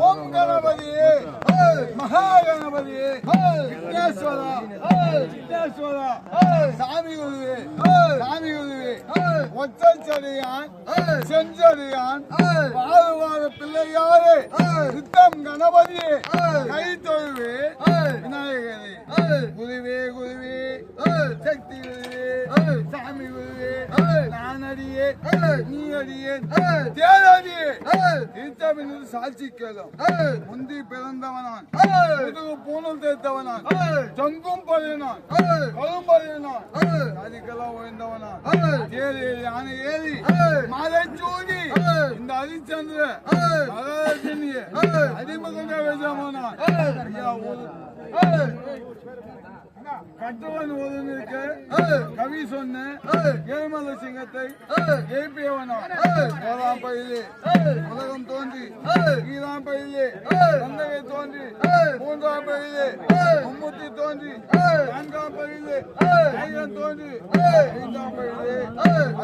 ஓம் கணபதி மகா கணபதி விக்னேஸ்வர விக்னேஸ்வர சாமி உதவி சாமி உதவி ஒற்றச்சடியான் செஞ்சடியான் வாழ்வாத பிள்ளையாரே சித்தம் கணபதியே கை தொழுவே விநாயகரே குருவே குருவே சக்தி குருவே சாமி குருவே நான் அடியே நீ அடியே தேரடியே திருச்சபையில் சாட்சி கேளும் முந்தி பிறந்தவனான். பூணல் தேர்த்தவனான் தொங்கும் பழையனான். கரும் பழையனான் அதுக்கெல்லாம் உயர்ந்தவனான். தேரி யானை ஏறி மலை சூடி இந்த ஹரிச்சந்திர மகாராஜனிய அடிமகங்க வேஜமானான் ஐயா ஒரு கட்டுவன் ஒருவனுக்கு கவி சொன்ன ஏமல சிங்கத்தை ஏப்பியவனா? போதாம் பயிலே. உலகம் தோன்றி ஈராம் பயிலே. தந்தகை தோன்றி மூன்றாம் பயிலே. மும்முத்தி தோன்றி நான்காம் பயிலே. ஐயம் தோன்றி ஐந்தாம் பயிலே.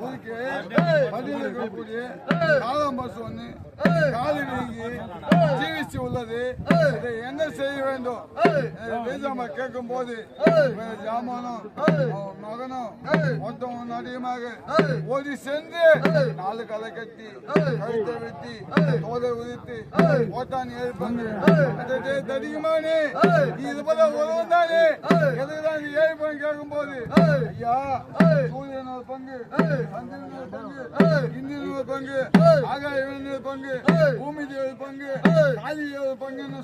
ஊருக்கு பதில் இருக்கக்கூடிய காலம் பஸ் காலி ஜீவிச்சு உள்ளது. இதை என்ன செய்ய வேண்டும்? பேசாம கேட்கும் போது ஜாமானும் மகனும் மொத்தம் அதிகமாக ஓடி சென்று நாலு களை கட்டி கழுத்தை வெட்டி தோலை உதித்து ஓட்டான் அதிகமானே நீ இது போல உறவும் தானே எதுக்குதான் நீ ஏழு பங்கு கேட்கும் போது ஐயா சூரியனோட பங்கு சந்திரனோட பங்கு இந்திரனோட பங்கு ஆகாயம் பங்கு பூமி தேவோட பங்கு காளி பங்குன்னு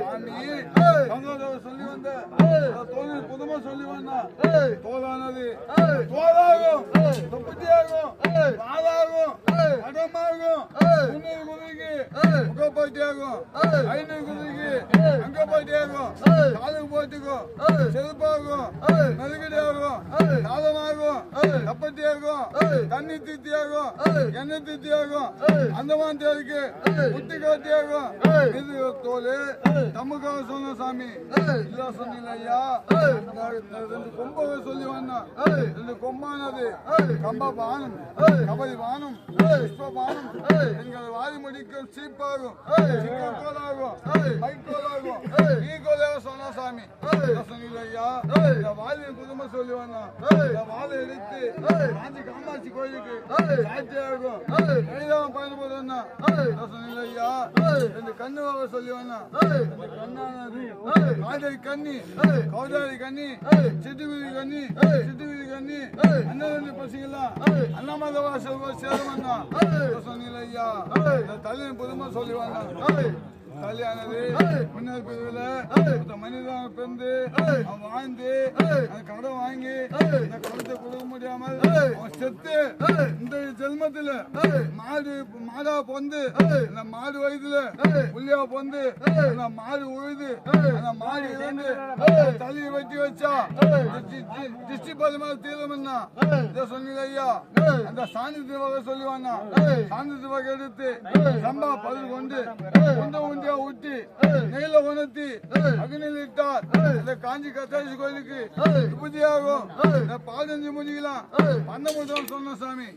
சாமி சொல்லி வந்த தோழில் புதுமா சொல்லி வந்தா தோலானது தோலாகும் தொப்பட்டியாகும் பாலாகும் அடமாகும் முன்னூறு குதிரைக்கு முகப்பாட்டியாகும் ஐநூறு குதிரைக்கு அங்கப்பாட்டியாகும் காலுக்கு போட்டுக்கும் செருப்பாகும் நெருக்கடியாகும் காலமாகும் கப்பட்டியாகும் தண்ணி தீத்தியாகும் எண்ணெய் தீத்தியாகும் அந்தமான் தேருக்கு. முத்தி காட்டியாகும் இது தோல் தம்முக்காக சொன்ன சாமி இல்ல சொன்னீங்க ஐயா. ரெண்டு கொம்பக சொல்லி வந்தான் ரெண்டு கொம்பானது. கம்ப பானம். கபடி பானம். புஷ்ப பானம். எங்கள் வாரி முடிக்கும் சீப்பாகும். கோலாகும். மைக்கோலாகும் நீ கோலாக சொன்ன சாமி சொன்னீங்க ஐயா. இந்த வாரி குடும்பம் சொல்லி வந்தான் வாழை எடுத்து காஞ்சி காமாட்சி கோயிலுக்கு சாட்சியாகும் கைதான் பயன்படுதுன்னா சொன்னீங்க ஐயா. ரெண்டு கண்ணு வாங்க சொல்லி இந்த கண்ணானது. காதல் கண்ணி. கௌதாரி கண்ணி. சிட்டுகுதி கண்ணி. கண்ணி. அண்ணன் பசங்களாம் அண்ணாமலை வாசல் சேரமண்ணா சொன்னீங்க ஐயா. இந்த தலையின் புதுமை சொல்லி வந்தான் கல்யாணது முன்னாள் பிரிவுல மனிதன் பிறந்து அவன் வாழ்ந்து அந்த கடன் வாங்கி அந்த கடத்தை கொடுக்க முடியாமல் அவன் செத்து இந்த ஜென்மத்துல மாடு மாடா பொந்து அந்த மாடு வயதுல புள்ளியா பொந்து அந்த மாடு உழுது அந்த மாடு இருந்து தலையை வெட்டி வச்சா திருஷ்டி பதிமா தீரம்னா இதை சொன்னீங்க ஐயா. அந்த சாந்தித்து வகை சொல்லுவானா சாந்தித்து வகை எடுத்து சம்பா பதில் கொண்டு உண்ட உண்டியா ஊட்டி நெய்ல உணர்த்தி அக்னியில் இட்டார் இந்த காஞ்சி கத்தாசி கோயிலுக்கு விபூதியாகும். பாதஞ்சு முடிக்கலாம் பண்ண முடியும் சொன்ன சாமி.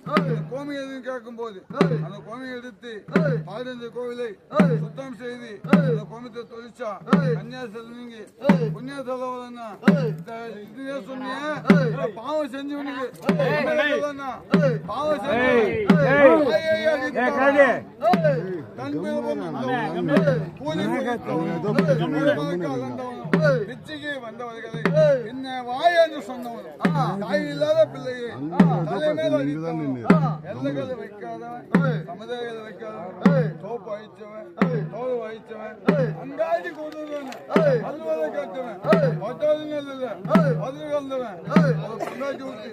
கோமி எதுவும் கேட்கும் போது அந்த கோமியை எடுத்து பாதஞ்சு கோவிலை சுத்தம் செய்து அந்த கோமியத்தை தொழிச்சா கன்னியா செல்வீங்க புண்ணிய இந்த இதுவே சொன்னீங்க. பாவம் செஞ்சு உனக்கு பாவம் செஞ்சு கூலி பிச்சைக்கு வந்தவர்களை என்ன வாய் என்று சொன்னவன் தாய் இல்லாத பிள்ளையை. தலை மேல அடித்தவன். எல்லைகளை வைக்காதவன். சமுதாயங்களை வைக்காதவன். தோப்பு அழிச்சவன் தோல் அழிச்சவன் அங்காடி கொடுத்தவன். அலுவலை கட்டவன் பட்டாளி இல்ல பதில் கலந்தவன் பொண்டாட்டி ஊட்டி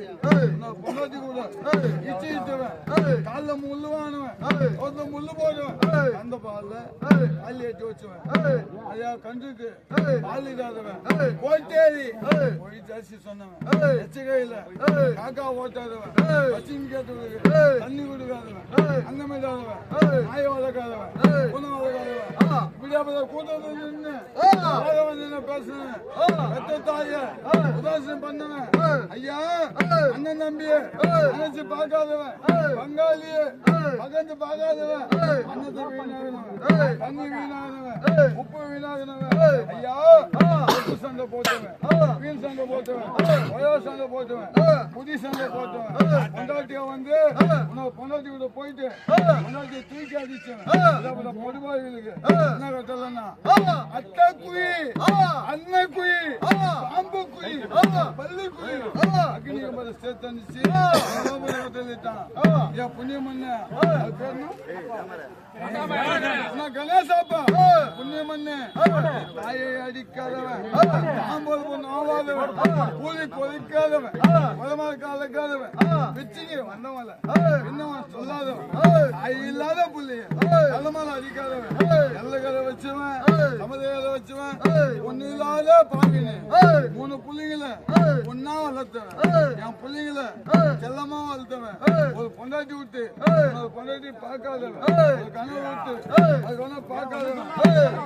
பொண்டாட்டி கூட முள்ளு வாங்குவேன் ஒரு முள்ளு போடுவேன் அந்த பால்ல அள்ளி ஏற்றி வச்சுவேன் ஐயா கன்றுக்கு பால் இல்லாதவன் கோட்டேரி ஜாஸ்தி சொன்னவன் எச்சகையில காக்கா ஓட்டாதவன் பச்சின் கேட்டவனுக்கு தண்ணி கொடுக்காதவன் அங்கம் நாய் வளர்க்காதவன் பூனை வளர்க்காதவன் இப்படியாப்பட்ட கூட்டத்தில் நின்று வேறவன் பெத்த தாய உதாசனம் பண்ணவன். ஐயா அண்ணன் தம்பி நினைச்சு பார்க்காதவன் பங்காளிய பகந்து பார்க்காதவன் அன்னத்தை வீணாகினவன் தண்ணி வீணாகினவன் உப்பு வீணாகினவன் ஐயா உப்பு சண்டை போட்டவன் வீண் சண்டை போட்டவன் வயோ சண்டை போட்டவன் புதி சண்டை போட்டவன் பொண்டாட்டிய வந்து உன்னோட பொண்டாட்டி கூட போயிட்டு பொண்டாட்டிய தூக்கி அடிச்சவன் பொடுபாய்களுக்கு என்ன கட்டலன்னா அத்தை குயி அண்ணன் குயி பாம்பு குயி குயி அக்னி கம்பரை சேர்த்து என் புண்ணியம் பேர் என்ன? கணேசாப்பா புண்ணியம் பண்ண தாயை அடிக்காதவன். ஆம்பல் பொண்ணு ஆவாதவன். கூலி கொதிக்காதவன். உலமா கலக்காதவன். பிச்சுக்கு வந்தவன் என்னவன் சொல்லாதவன். தாய் இல்லாத புள்ளைய. கலமால அடிக்காதவன். நல்ல கதை வச்சவன். சமதையில வச்சவன். ஒண்ணு இல்லாத பாவினு. மூணு புள்ளைங்கள ஒன்னா வளர்த்தவன். என் புள்ளைங்கள செல்லமா வளர்த்தவன். ஒரு பொண்டாட்டி விட்டு ஒரு பொண்டாட்டி பார்க்காதவன். ஒரு கனவு விட்டு அது ஒண்ணு பார்க்காதவன். Yeah.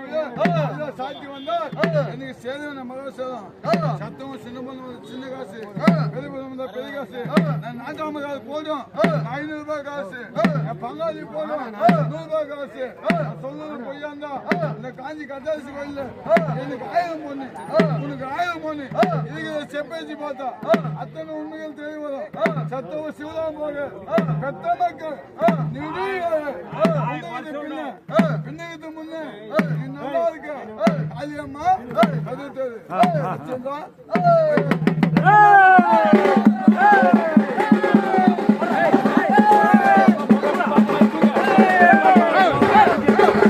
புள்ள அஞ்சு வந்தா எனக்கு சேதம் மக சேதம் சத்தம் சின்ன பொண்ணு சின்ன காசு பெரிய பொண்ணு பெரிய காசு நான் நாட்டாம காசு போடும் ஐநூறு ரூபாய் காசு என் பங்காளி போடும் நூறு ரூபாய் காசு நான் சொல்றது பொய்யாந்தா இந்த காஞ்சி கட்டாசி கோயில்ல எனக்கு ஆயிரம் பொண்ணு. உனக்கு ஆயிரம் பொண்ணு. இதுக்கு செப்பேசி பார்த்தா அத்தனை உண்மைகள் தெரிய வரும். சத்தவ சிவலாம் போக பெத்த மக்கள் நீ பின்ன பின்னகத்து முன்ன అది